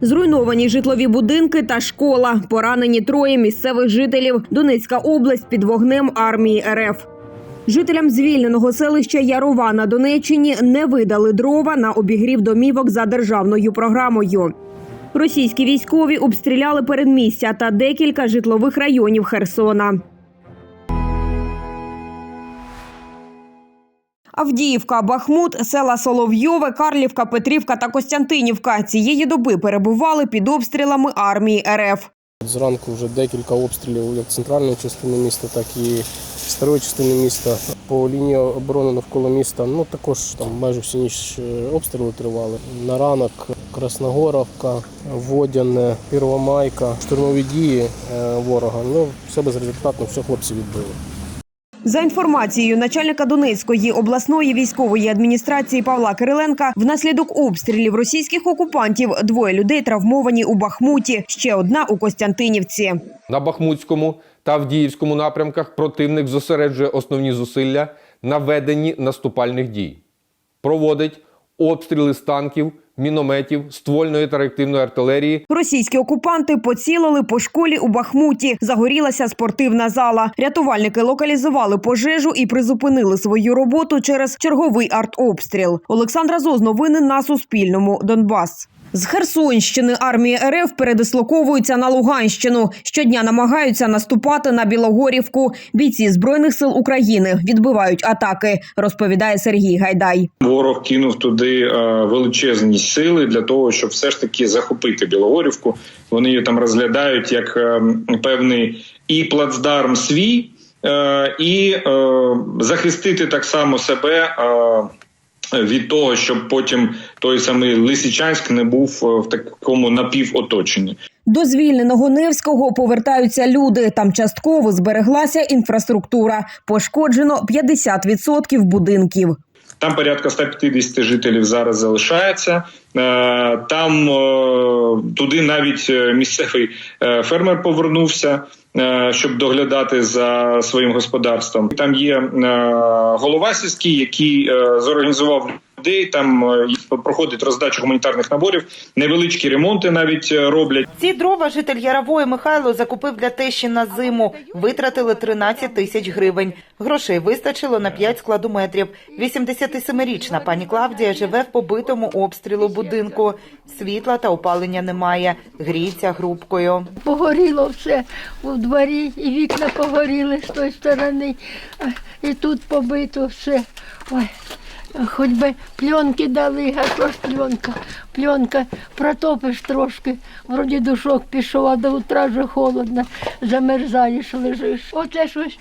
Зруйновані житлові будинки та школа. Поранені троє місцевих жителів. Донецька область під вогнем армії РФ. Жителям звільненого селища Ярова на Донеччині не видали дрова на обігрів домівок за державною програмою. Російські військові обстріляли передмістя та декілька житлових районів Херсона. Авдіївка, Бахмут, села Соловйове, Карлівка, Петрівка та Костянтинівка цієї доби перебували під обстрілами армії РФ. Зранку вже декілька обстрілів як центральної частини міста, так і старої частини міста. По лінії оборони навколо міста ну також там майже всю ніч е, обстріли тривали. На ранок Красногоровка, Водяне, Первомайка, штурмові дії е, ворога. Ну все безрезультатно, все хлопці відбили. За інформацією начальника Донецької обласної військової адміністрації Павла Кириленка, внаслідок обстрілів російських окупантів двоє людей травмовані у Бахмуті, ще одна у Костянтинівці. На Бахмутському та Авдіївському напрямках противник зосереджує основні зусилля на веденні наступальних дій. Проводить обстріли з танків, мінометів, ствольної та реактивної артилерії Російські окупанти поцілили по школі у Бахмуті. Загорілася спортивна зала. Рятувальники локалізували пожежу і призупинили свою роботу через черговий артобстріл. Олександра Зоз, новини на Суспільному. Донбас. З Херсонщини армія РФ передислоковується на Луганщину. Щодня намагаються наступати на Білогорівку. Бійці збройних сил України відбивають атаки, розповідає Сергій Гайдай. Ворог кинув туди е, величезні сили для того, щоб все ж таки захопити Білогорівку. Вони її там розглядають як е, певний і плацдарм свій, е, і захистити так само себе. Від того, щоб потім той самий Лисичанськ не був е, в такому напівоточенні. До звільненого Невського повертаються люди. Там частково збереглася інфраструктура. Пошкоджено 50% будинків. Там порядка 150 жителів зараз залишається. Е, Там е, туди навіть е, місцевий фермер повернувся, щоб доглядати за своїм господарством. Там є голова сільський, який зорганізував людей. Там проходить роздача гуманітарних наборів, невеличкі ремонти навіть е, роблять. Ці дрова житель Ярової Михайло закупив для тещі на зиму. Витратили 13 тисяч гривень. Грошей вистачило на 5 складометрів. 87-річна пані Клавдія живе в побитому обстрілу будинку. Світла та опалення немає. Гріється грубкою. Погоріло все у дворі, і вікна погоріли з тої сторони, і тут побито все. Ой, хоч би пленки дали, а то ж пленка. Пленка протопиш трошки, вроді душок пішов, а до утра вже холодно, замерзаєш, лежиш. Оце щось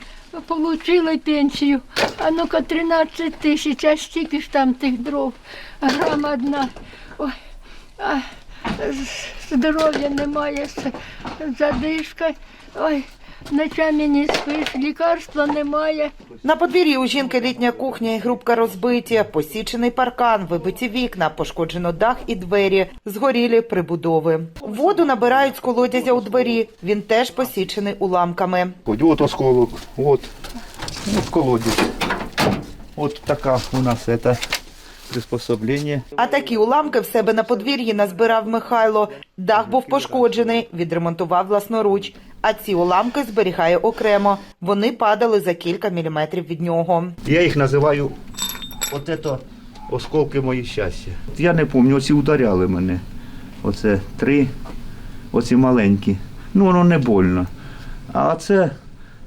отримали пенсію, а ну-ка 13 тисяч, а стільки ж там тих дров, одна. Ой, а, здоров'я немає, задишка. Ой, ночами не спиш, лікарства немає. На подвір'ї у жінки літня кухня і грубка розбиті, посічений паркан, вибиті вікна, пошкоджено дах і двері, згорілі прибудови. Воду набирають з колодязя у дворі. Він теж посічений уламками. Ось от осколок, от, от колодец. Вот така у нас это приспособление. А такі уламки в себе на подвір'ї назбирав Михайло. Дах був пошкоджений, відремонтував власноруч. А ці уламки зберігає окремо. Вони падали за кілька міліметрів від нього. Я їх називаю от это осколки мої щастя. Я не пам'ятаю, оці ударяли мене. Оце три, оці маленькі. Ну воно не больно. А це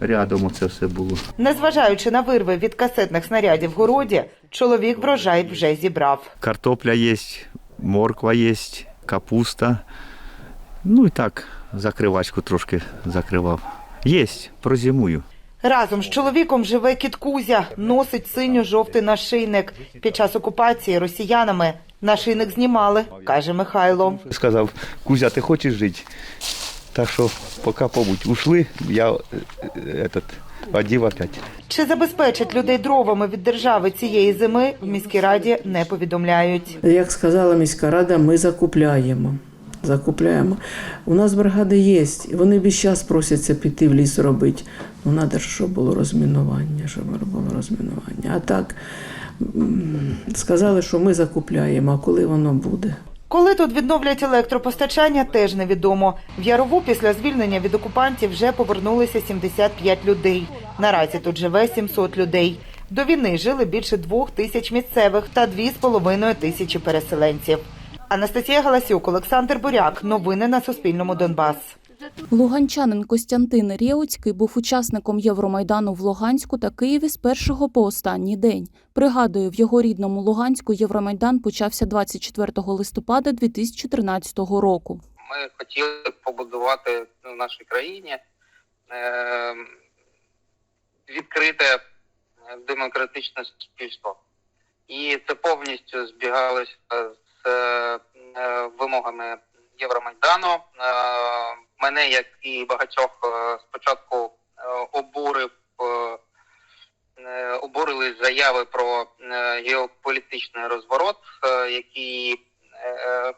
рядом оце все було. Незважаючи на вирви від касетних снарядів в городі, чоловік врожай вже зібрав. Картопля є, морква є, капуста. Ну і так, закривачку трошки закривав. Є, прозимую. Разом з чоловіком живе кіт Кузя, носить синьо-жовтий нашийник. Під час окупації росіянами нашийник знімали, каже Михайло. Сказав, Кузя, ти хочеш жити? Так що, поки побудь, ушли, я е, е, этот, одів опять. Чи забезпечать людей дровами від держави цієї зими в міській раді не повідомляють. Як сказала міська рада, ми закупляємо. Закупляємо. У нас бригади є. і Вони весь час просяться піти в ліс робити. Ну, треба щоб було розмінування, щоб було розмінування. А так сказали, що ми закупляємо, а коли воно буде? Коли тут відновлять електропостачання, теж невідомо. В Ярову після звільнення від окупантів вже повернулися 75 людей. Наразі тут живе 700 людей. До війни жили більше двох тисяч місцевих та дві з половиною тисячі переселенців. Анастасія Галасюк, Олександр Буряк. Новини на Суспільному Донбас. Луганчанин Костянтин Рєуцький був учасником Євромайдану в Луганську та Києві з першого по останній день. Пригадую, в його рідному Луганську Євромайдан почався 24 листопада 2013 року. Ми хотіли побудувати в нашій країні е, відкрите е, демократичне суспільство. І це повністю збігалося з е, вимогами Євромайдану. Мене, як і багатьох, е, спочатку е, обурив. е, Обурили заяви про геополітичний розворот, який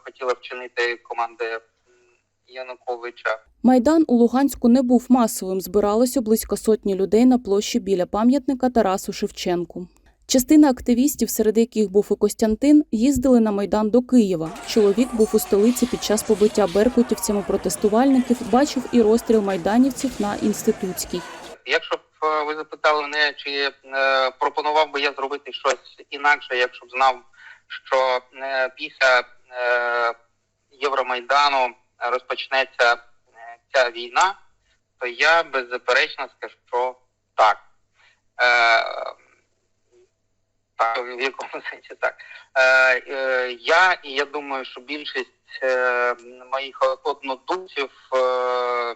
хотіла вчинити команди Януковича. Майдан у Луганську не був масовим. Збиралося близько сотні людей на площі біля пам'ятника Тарасу Шевченку. Частина активістів, серед яких був і Костянтин, їздили на майдан до Києва. Чоловік був у столиці під час побиття беркутівцями протестувальників, бачив і розстріл майданівців на інститутській. Якщо б е, ви запитали мене, чи е, пропонував би я зробити щось інакше, якщо б знав, що е, після Євромайдану розпочнеться ця війна, то я беззаперечно скажу, що так. В якому сенсі так. Е, е, я і я думаю, що більшість е, моїх однодумців, е,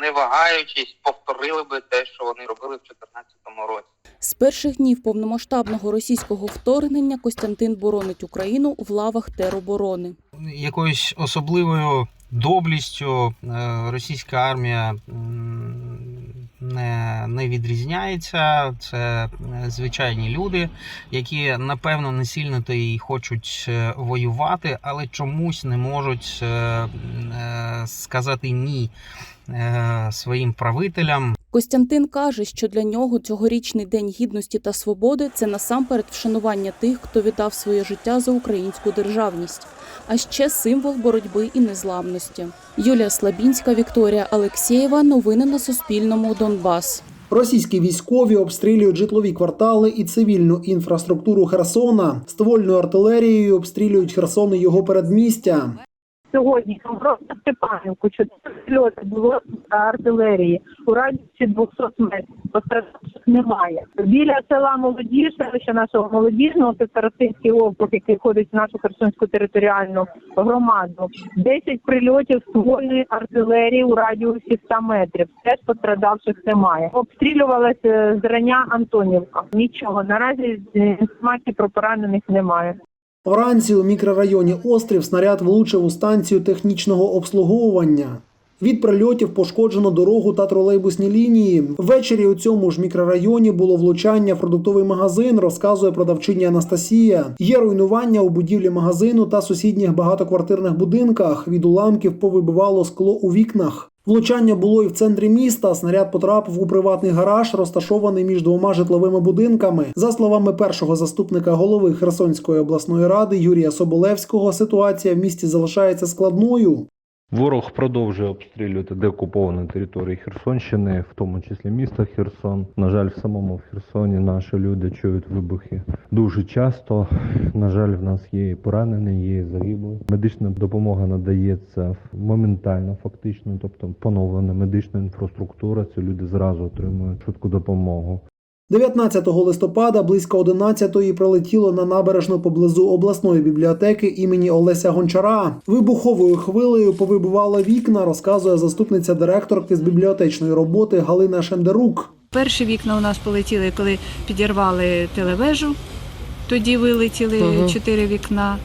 не вагаючись, повторили би те, що вони робили в 2014 році. З перших днів повномасштабного російського вторгнення Костянтин боронить Україну в лавах тероборони. якоюсь особливою доблістю е, російська армія не, не відрізняється. Це е, звичайні люди, які напевно не сильно то й хочуть е, воювати, але чомусь не можуть е, сказати ні своїм правителям. Костянтин каже, що для нього цьогорічний день гідності та свободи це насамперед вшанування тих, хто віддав своє життя за українську державність, а ще символ боротьби і незламності. Юлія Слабінська, Вікторія Алексєєва. Новини на Суспільному. Донбас. Російські військові обстрілюють житлові квартали і цивільну інфраструктуру Херсона. Ствольною артилерією обстрілюють Херсон і його передмістя. Сьогодні просто Степанівку, чотири прильоти було артилерії у радіусі 200 метрів. Постраждалих немає. Біля села Молодіж, селища нашого молодіжного, це округ, який входить в нашу Херсонську територіальну громаду. 10 прильотів ствольної артилерії у радіусі 100 метрів. Теж пострадавших немає. Обстрілювалася зрання Антонівка. Нічого наразі інформації про поранених немає. Вранці у мікрорайоні Острів снаряд влучив у станцію технічного обслуговування. Від прильотів пошкоджено дорогу та тролейбусні лінії. Ввечері у цьому ж мікрорайоні було влучання в продуктовий магазин, розказує продавчиня Анастасія. Є руйнування у будівлі магазину та сусідніх багатоквартирних будинках. Від уламків повибивало скло у вікнах. Влучання було і в центрі міста. Снаряд потрапив у приватний гараж, розташований між двома житловими будинками. За словами першого заступника голови Херсонської обласної ради Юрія Соболевського, ситуація в місті залишається складною. Ворог продовжує обстрілювати деокуповані території Херсонщини, в тому числі міста Херсон. На жаль, в самому Херсоні наші люди чують вибухи дуже часто. На жаль, в нас є і поранені, є і загиблі. Медична допомога надається моментально, фактично, тобто поновлена медична інфраструктура. Ці люди зразу отримують швидку допомогу. 19 листопада близько 11-ї прилетіло на набережну поблизу обласної бібліотеки імені Олеся Гончара. Вибуховою хвилею повибивало вікна, розказує заступниця директорки з бібліотечної роботи Галина Шендерук. Перші вікна у нас полетіли, коли підірвали телевежу. Тоді вилетіли Ага. чотири вікна.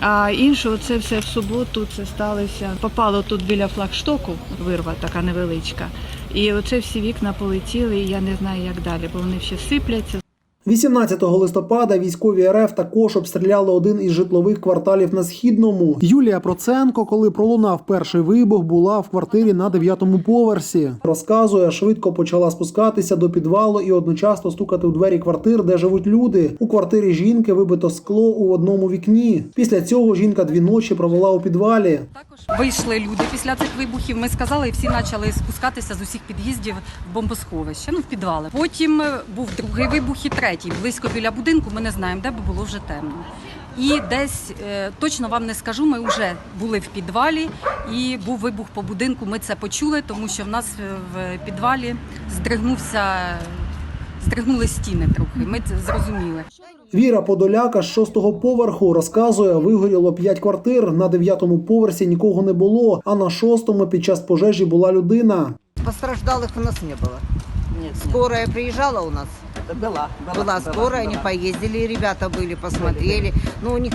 А інше, це все в суботу це сталося. Попало тут біля флагштоку, вирва така невеличка. І оце всі вікна полетіли, і я не знаю, як далі, бо вони ще сипляться. 18 листопада військові РФ також обстріляли один із житлових кварталів на східному. Юлія Проценко, коли пролунав перший вибух, була в квартирі на дев'ятому поверсі. Розказує, швидко почала спускатися до підвалу і одночасно стукати у двері квартир, де живуть люди. У квартирі жінки вибито скло у одному вікні. Після цього жінка дві ночі провела у підвалі. Також Вийшли люди після цих вибухів. Ми сказали, і всі почали спускатися з усіх під'їздів в бомбосховище, ну в підвали. Потім е, був другий вибух і третій. Близько біля будинку. Ми не знаємо, де бо було вже темно. І десь е, точно вам не скажу. Ми вже були в підвалі, і був вибух по будинку. Ми це почули, тому що в нас е, в підвалі здригнувся, здригнули стіни трохи. Ми це зрозуміли. Віра Подоляка з шостого поверху розказує, вигоріло п'ять квартир. На дев'ятому поверсі нікого не було, а на шостому під час пожежі була людина. Постраждалых у нас не было. Нет, скорая приезжала у нас? Была. Была, скорая, они поездили, ребята были, посмотрели. Но у них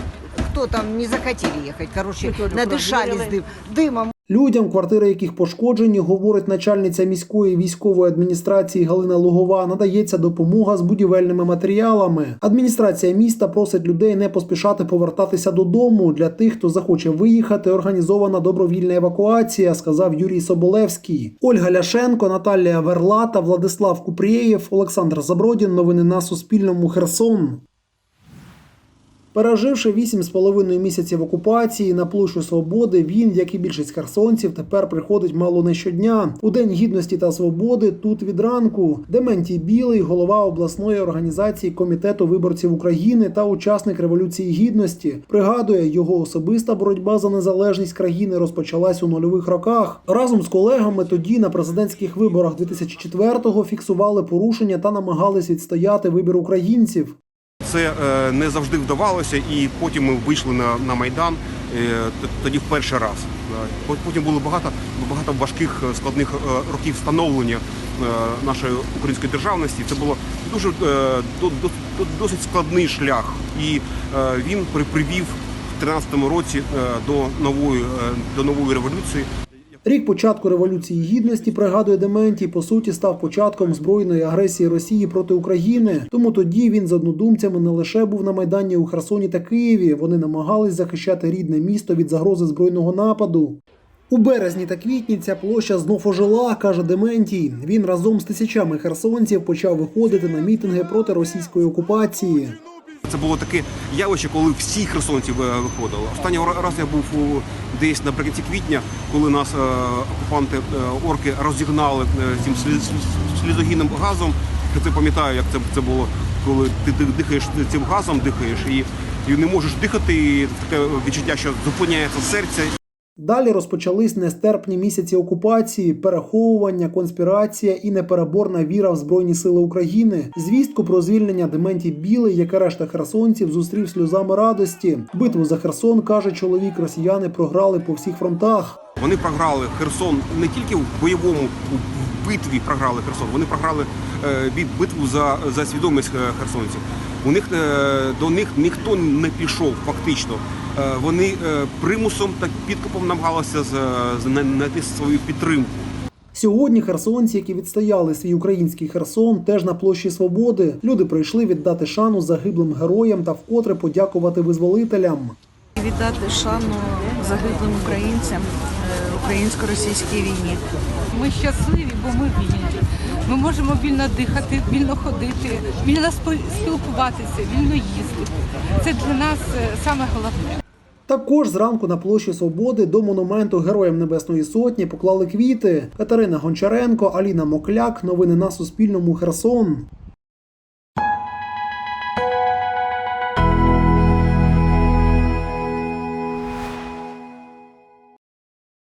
кто там не захотели ехать, короче, надышались дым, дымом. Людям, квартири яких пошкоджені, говорить начальниця міської військової адміністрації Галина Лугова, надається допомога з будівельними матеріалами. Адміністрація міста просить людей не поспішати повертатися додому. Для тих, хто захоче виїхати, організована добровільна евакуація, сказав Юрій Соболевський. Ольга Ляшенко, Наталія Верлата, Владислав Купрієв, Олександр Забродін. Новини на Суспільному. Херсон. Переживши вісім з половиною місяців окупації на площу свободи, він, як і більшість херсонців, тепер приходить мало не щодня. У день гідності та свободи тут від ранку. Дементій Білий, голова обласної організації комітету виборців України та учасник революції гідності, пригадує, його особиста боротьба за незалежність країни розпочалась у нульових роках. Разом з колегами тоді на президентських виборах 2004-го фіксували порушення та намагались відстояти вибір українців. Це е, не завжди вдавалося, і потім ми вийшли на, на майдан е, тоді в перший раз. По- Потім було багато багато важких е, складних років становлення е, нашої української державності. Це було дуже до- до- до- досить складний шлях, і він при- привів в 13-му році до нової до нової революції. Рік початку революції гідності пригадує Дементій, по суті, став початком збройної агресії Росії проти України. Тому тоді він з однодумцями не лише був на майдані у Херсоні та Києві. Вони намагались захищати рідне місто від загрози збройного нападу. У березні та квітні ця площа знов ожила, каже Дементій. Він разом з тисячами херсонців почав виходити на мітинги проти російської окупації. Це було таке явище, коли всі херсонці е, виходили. Останнього раз я був у, десь наприкінці квітня, коли нас е, окупанти е, орки розігнали е, цим сліз- слізогінним газом. Я це пам'ятаю, як це, це було, коли ти дихаєш цим газом, дихаєш і, і не можеш дихати. І таке відчуття, що зупиняється серце. Далі розпочались нестерпні місяці окупації, переховування, конспірація і непереборна віра в Збройні Сили України. Звістку про звільнення Дементій Білий, як і решта херсонців, зустрів сльозами радості. Битву за Херсон каже чоловік. Росіяни програли по всіх фронтах. Вони програли Херсон не тільки в бойовому в битві програли Херсон, вони програли е, битву за, за свідомість е, херсонців. У них е, до них ніхто не пішов фактично. Е, вони е, примусом та підкупом намагалися знайти свою підтримку. Сьогодні херсонці, які відстояли свій український Херсон, теж на площі Свободи. Люди прийшли віддати шану загиблим героям та вкотре подякувати визволителям. Віддати шану загиблим українцям е, українсько-російській війні. Ми щасливі, бо ми вільні. Ми можемо вільно дихати, вільно ходити, вільно спілкуватися, вільно їздити. Це для нас саме головне. Також зранку на площі Свободи до монументу Героям Небесної Сотні поклали квіти. Катерина Гончаренко, Аліна Мокляк. Новини на Суспільному. Херсон.